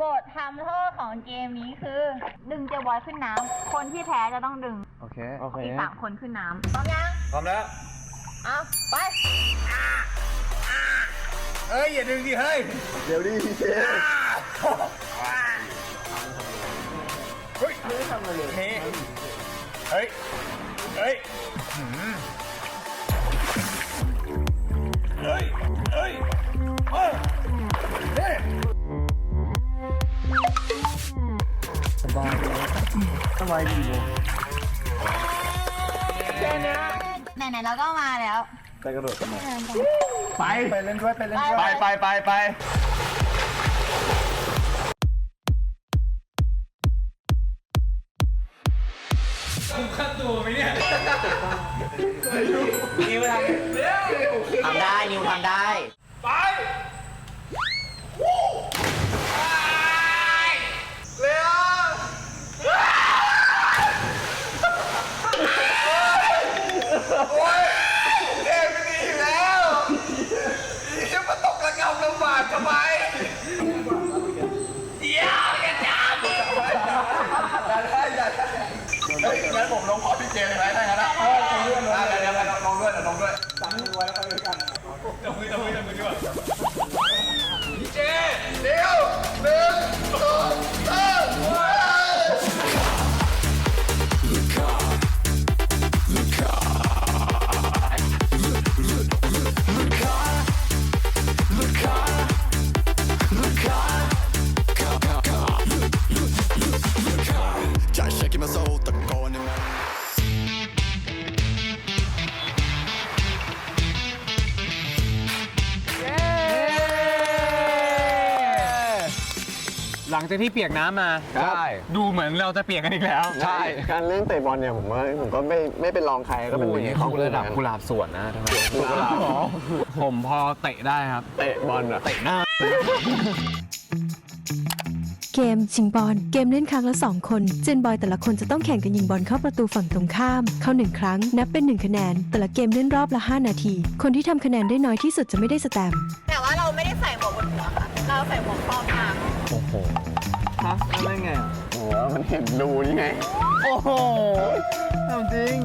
บททำโทษของเกมนี้คือ ดึงเจบอยขึ้นน้ำ คนที่แพ้จะต้องดึงโอเคโอเคอีกสามคนขึ้นน้ำพร้อมยัง พร้อมแล้ว เอาไปเอ้ย อย่าดึงดิเฮ้ย เดี๋ยวดิพี่เชฟเฮ้ยนี่ เฮ้ย เฮ้ยหืมเบายดีสบายดีเลยไหนๆเราก็มาแล้วไปกระโดดทำไมไปไปเล่นด้วยไปเล่นด้วยไปไปไปไปคุ้มค่าตัวไหมเนี่ยนี่มาทำทำได้นิวทำได้ ไป ล หลังจากที่เปียกน้ำมา ใช่ ดูเหมือนเราจะเปียกกันอีกแล้วใช่ การเล่นเตะบอลเนี่ยผมว่าผมก็ไม่ไม่เป็นรองใครก็เป็นหนึ่งในครอบครัวระดับกุหลาบสวนนะทำไมกุหลาบผมพอเตะได้ครับ เตะบอลอะเตะหน้า เกมชิงบอลเกมเล่นครั้งละ 2 คนเจนบอยแต่ละคนจะต้องแข่งกันยิงบอลเข้าประตูฝั่งตรงข้าม เข้า 1 ครั้ง นับเป็น 1 คะแนน แต่ละเกมเล่นรอบละ 5 นาที คนที่ทำคะแนนได้น้อยที่สุดจะไม่ได้สแตมป์แต่ว่าเราไม่ได้ใส่หมวกบนหัวค่ะ เราใส่หมวกครอบน้ำ โอ้โหฮะเล่นไงอะโอ้โหมันเห็นรูนี่ไง โอ้โหทำจริง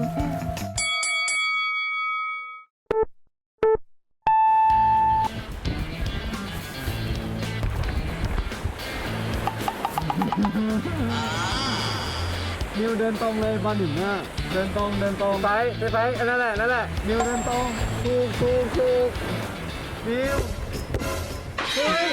นิวเดินตรงเลยบอลถึงหน้าเดินตรงเดินตรงไปไปไปนั่นแหละนั่นแหละนิวเดินตรงถูกถูกถูกนิวเฮ้ย